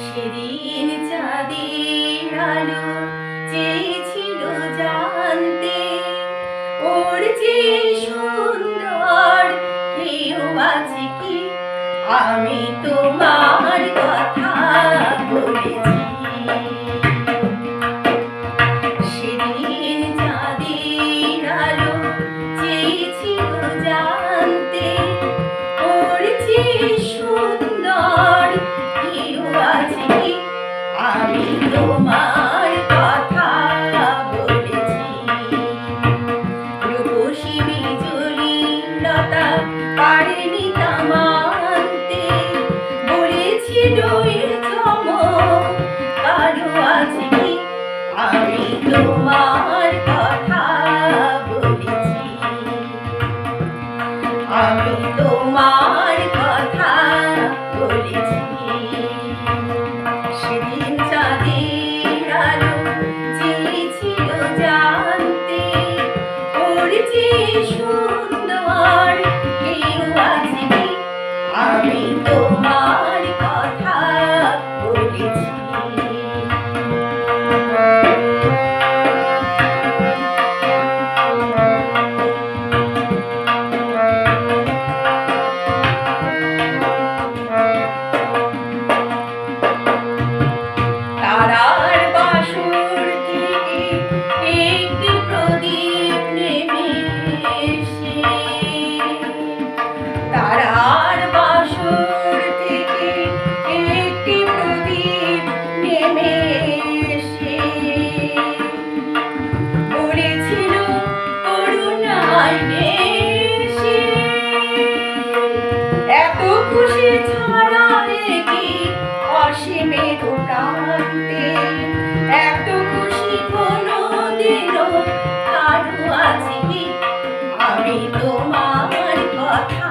সেদিন চাঁদের আলো চেয়েছিল জানতে। ওর যে সুন্দর কেউ আছে কি? আমি তোমার কথা বলেছি। সুন্দর কেউ আছে আমি তোমার তোমার কথা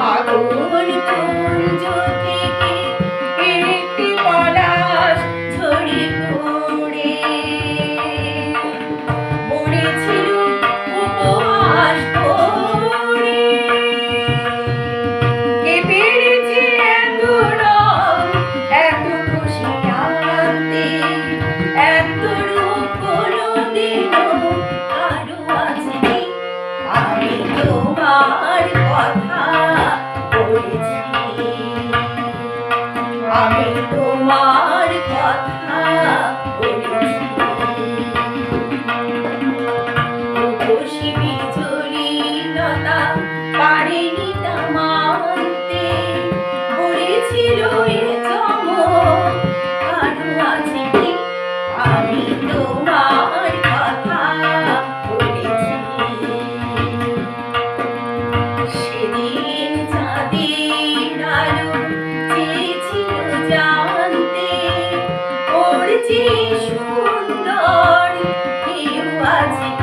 Hỏi. আজ কি